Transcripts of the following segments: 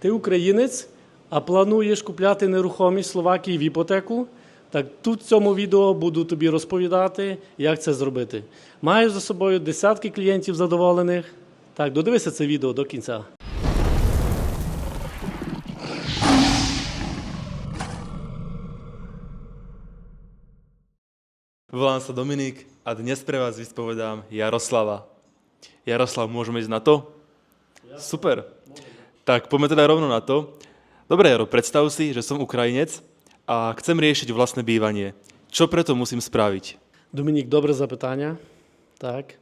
Ти українець, а плануєш купляти нерухомість в Словакії в іпотеку? Так тут в цьому відео буду тобі розповідати, як це зробити. Маю за собою десятки клієнтів задоволених. Так, додивися це відео до кінця. Volám sa Dominik a dnes pre vás vyspovedám Jaroslava. Jaroslav, môžeme ísť na to? Super. Tak poďme teda rovno na to. Dobre, Jaro, predstav si, že som Ukrajinec a chcem riešiť vlastné bývanie. Čo preto musím spraviť? Домінік, добре запитання. Так.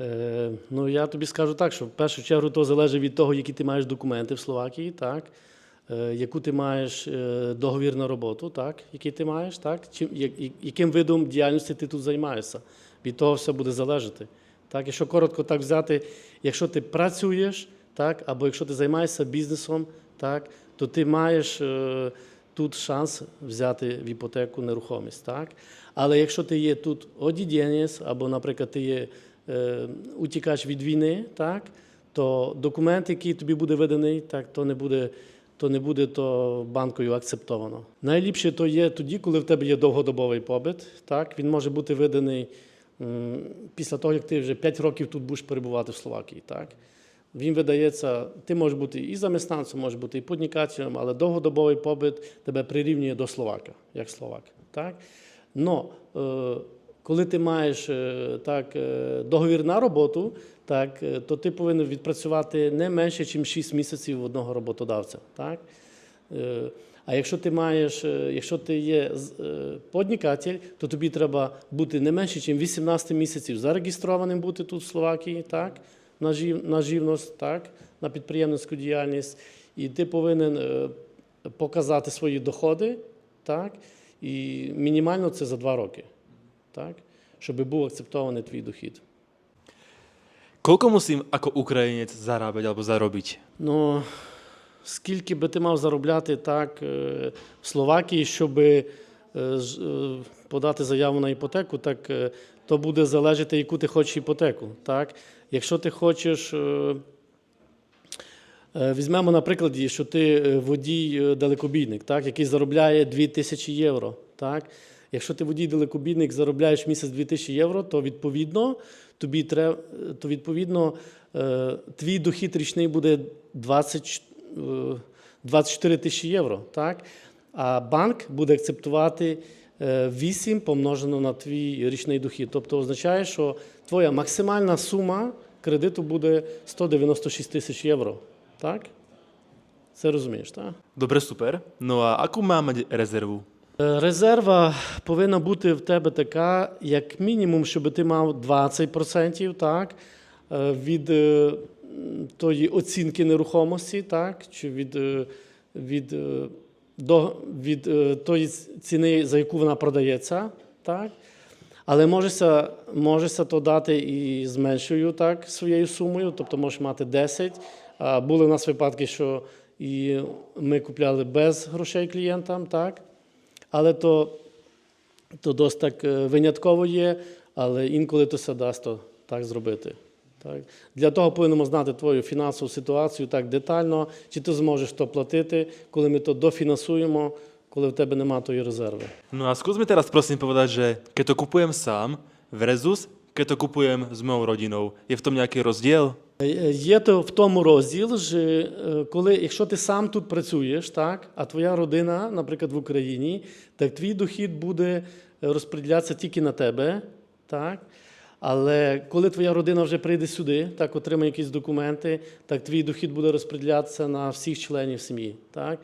Е, ну, я тобі скажу так, що в першу чергу то залежить від того, які ти маєш документи в Словакії, так. Е, яку ти маєш е, договір на роботу, так, який ти маєш, так, чим, я- я- яким видом діяльності ти тут займаєшся. Від того все буде залежати. Так, якщо коротко так взяти, якщо ти працюєш, так, або якщо ти займаєшся бізнесом, так, то ти маєш е, тут шанс взяти в іпотеку нерухомість. Так? Але якщо ти є тут одідєнець, або, наприклад, ти є е, утікач від війни, так, то документ, який тобі буде виданий, так, то не буде. То не буде то банкою акцептовано. Найліпше то є тоді, коли в тебе є довгодобовий побит. Так? Він може бути виданий м, після того, як ти вже 5 років тут будеш перебувати в Словакії. Так? Він видається, ти можеш бути і заміснанцем, можеш бути і поднікацієм, але довгодобовий побит тебе прирівнює до Словака, як Словак. Так? Но е, коли ти маєш е, так, е, договір на роботу, так, то ти повинен відпрацювати не менше, ніж 6 місяців одного роботодавця. Так? А якщо ти маєш, якщо ти є поднікатель, то тобі треба бути не менше, ніж 18 місяців зареєстрованим бути тут в Словакії, так? На, жив, на живність, так? на підприємницьку діяльність. І ти повинен е, показати свої доходи, так? і мінімально це за два роки, так? щоб був акцептований твій дохід. Koľko musím ako Ukrajinec zarábať alebo zarobiť? Ну, скільки би ти мав заробляти так е, в Словакії, щоб е, подати заяву на іпотеку, так е, то буде залежати, яку ти хочеш іпотеку. Так? Якщо ти хочеш. е, е, Візьмемо на прикладі, що ти е, водій е, далекобійник, так, який заробляє 2000 євро. Так? Якщо ти водій далекобійник заробляєш місяць 2000 євро, то відповідно тобі треба, то відповідно твій дохід річний буде 20, е, 24 тисячі євро. Так? А банк буде акцептувати 8 помножено на твій річний дохід. Тобто означає, що твоя максимальна сума кредиту буде 196 тисяч євро. Так? Це розумієш, так? Super. No a akú mám mať rezervu? Е, Резерва повинна бути в тебе така, як мінімум, щоб ти мав 20% так, е, від е, тої оцінки нерухомості, так, чи від, е, від, е, до, від е, тої ціни, за яку вона продається. Так. Але можешся, можешся то дати і з меншою так, своєю сумою, тобто можеш мати 10. А були в нас випадки, що і ми купляли без грошей клієнтам, так? Але то, то досить так е, винятково є, але інколи то все дасть то так зробити. Так? Для того повинні знати твою фінансову ситуацію так детально, чи ти зможеш то платити, коли ми то дофінансуємо, коли в тебе немає тої резерви. A skús mi teraz prosím povedať, že keď to kupujem sám versus keď to kupujem s mojou rodinou, je v tom nejaký rozdiel? Е, Є то в тому розділ, що е, коли, якщо ти сам тут працюєш, так, а твоя родина, наприклад, в Україні, так твій дохід буде розподілятися тільки на тебе. Так? Але коли твоя родина вже прийде сюди, так, отримає якісь документи, так твій дохід буде розподілятися на всіх членів сім'ї. Так?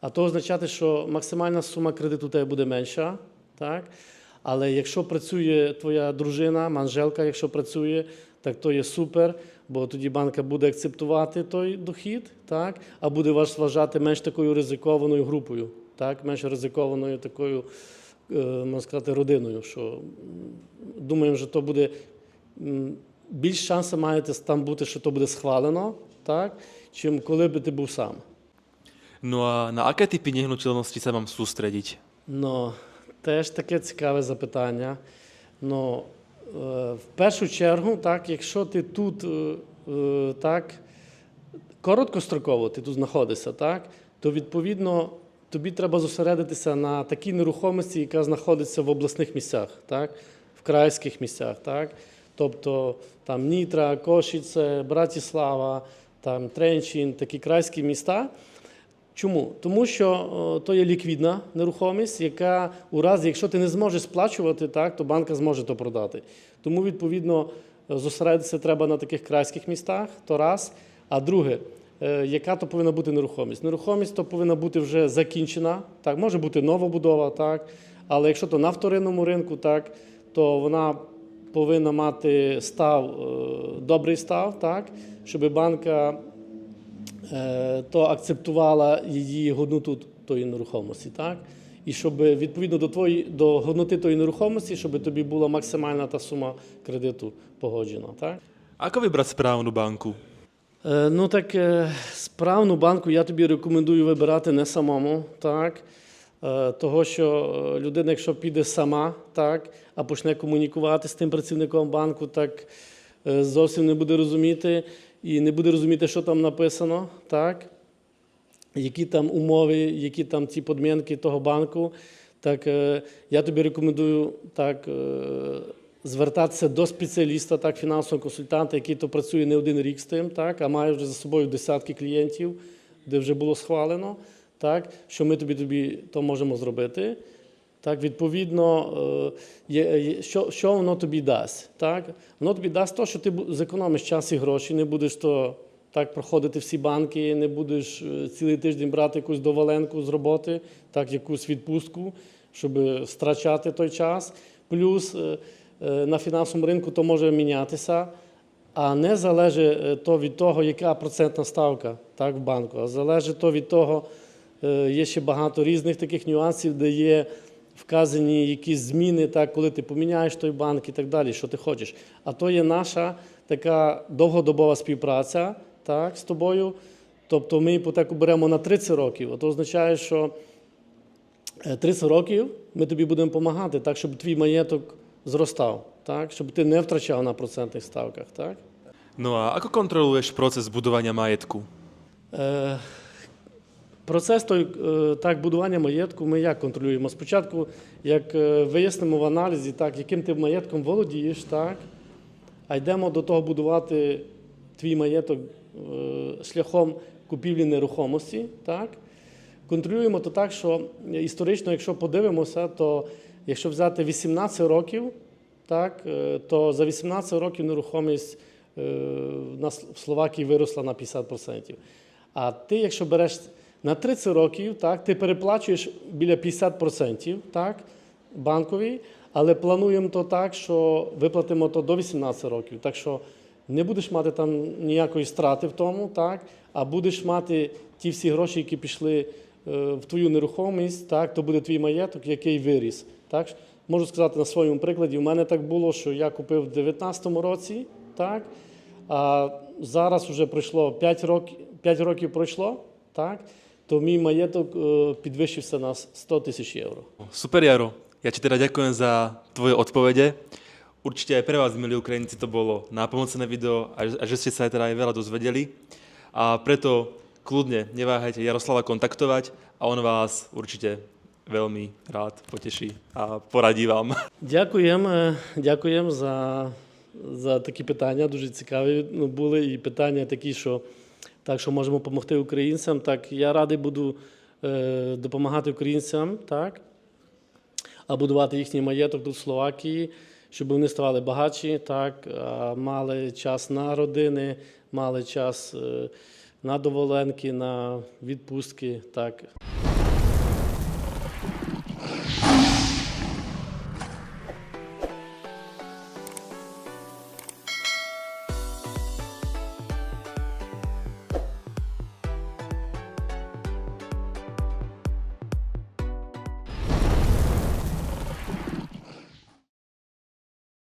А то означає, що максимальна сума кредиту у тебе буде менша. Так? Але якщо працює твоя дружина, манжелка, якщо працює, так то є супер, бо тоді банка буде акцептувати той дохід, так? а буде вас вважати менш такою ризикованою групою, так? менш ризикованою такою, е, можна сказати, родиною. Що думаємо, що то буде більш шансу маєте там бути, що то буде схвалено, так? чим коли би ти був сам. No a na aké typy nehnuteľnosti sa mám sústrediť? Ну, теж таке цікаве запитання. Ну, е, в першу чергу, так, якщо ти тут е, е, так, короткостроково ти тут знаходишся, так, то відповідно тобі треба зосередитися на такій нерухомості, яка знаходиться в обласних місцях, так, в крайських місцях. Так. Тобто там Нітра, Кошице, Братіслава, там Тренчин, такі крайські міста. Чому? Тому що о, то є ліквідна нерухомість, яка у разі, якщо ти не зможеш сплачувати, так, то банка зможе то продати. Тому, відповідно, зосередитися треба на таких крайських містах, то раз. А друге, е, яка то повинна бути нерухомість? Нерухомість то повинна бути вже закінчена, так, може бути нова будова, так, але якщо то на вторинному ринку, так, то вона повинна мати став, е, добрий став, так, щоб банка е, то акцептувала її годноту тої нерухомості, так? І щоб відповідно до твої до годноти тої нерухомості, щоб тобі була максимальна та сума кредиту погоджена, так? Ako vybrať správnu banku? Е, Ну так е, справну банку я тобі рекомендую вибирати не самому, так? Е, Того, що е, людина, якщо піде сама, так, а почне комунікувати з тим працівником банку, так е, зовсім не буде розуміти і не буде розуміти, що там написано, так? які там умови, які там ті подмінки того банку. Так, я тобі рекомендую так, звертатися до спеціаліста, так, фінансового консультанта, який то працює не один рік з тим, так, а має вже за собою десятки клієнтів, де вже було схвалено, так, що ми тобі, тобі то можемо зробити. Так, відповідно, е, є, що, що воно тобі дасть? Так? Воно тобі дасть те, що ти зекономиш час і гроші, не будеш то так проходити всі банки, не будеш е, цілий тиждень брати якусь доваленку з роботи, так, якусь відпустку, щоб страчати той час. Плюс е, на фінансовому ринку то може мінятися, а не залежить то від того, яка процентна ставка так, в банку, а залежить то від того, Є ще багато різних таких нюансів, де є вказані якісь зміни, так, коли ти поміняєш той банк і так далі, що ти хочеш. А то є наша така довгодобова співпраця так, з тобою. Тобто ми іпотеку беремо на 30 років, а то означає, що е, 30 років ми тобі будемо допомагати, так, щоб твій маєток зростав, так, щоб ти не втрачав на процентних ставках. Так. No a ako kontroluješ proces budovania majetku? Е, Процес той, е, так, будування маєтку ми як контролюємо? Спочатку, як е, вияснимо в аналізі, так, яким ти маєтком володієш, так, а йдемо до того будувати твій маєток е, шляхом купівлі нерухомості. Так. Контролюємо то так, що історично, якщо подивимося, то якщо взяти 18 років, так, то за 18 років нерухомість в Словакії виросла на 50%. А ти, якщо береш на 30 років, так, ти переплачуєш біля 50% так, банковій, але плануємо то так, що виплатимо то до 18 років. Так що не будеш мати там ніякої страти в тому, так, а будеш мати ті всі гроші, які пішли е, в твою нерухомість, так, то буде твій маєток, який виріс. Так. Можу сказати на своєму прикладі, у мене так було, що я купив в 2019 році, так, а зараз вже пройшло 5 років, 5 років пройшло, так, то мій маєток е, підвищився на 100 тисяч євро. Super, Jaro. Ja ti teda ďakujem za tvoje odpovede. Určite aj pre vás, milí Ukrajinci, to bolo nápomocné video a, a že ste sa aj teda aj veľa dozvedeli. A preto kľudne neváhajte Jaroslava kontaktovať a on vás určite veľmi rád poteší a poradí vám. Дякуємо, е, дякуємо за, за такі питання. Дуже цікаві ну, були. І питання такі, що так, що можемо допомогти українцям. Так, я радий буду е, допомагати українцям, так, а будувати їхній маєток тут в Словакії, щоб вони ставали багатші, так, мали час на родини, мали час е, на доволенки, на відпустки. Так.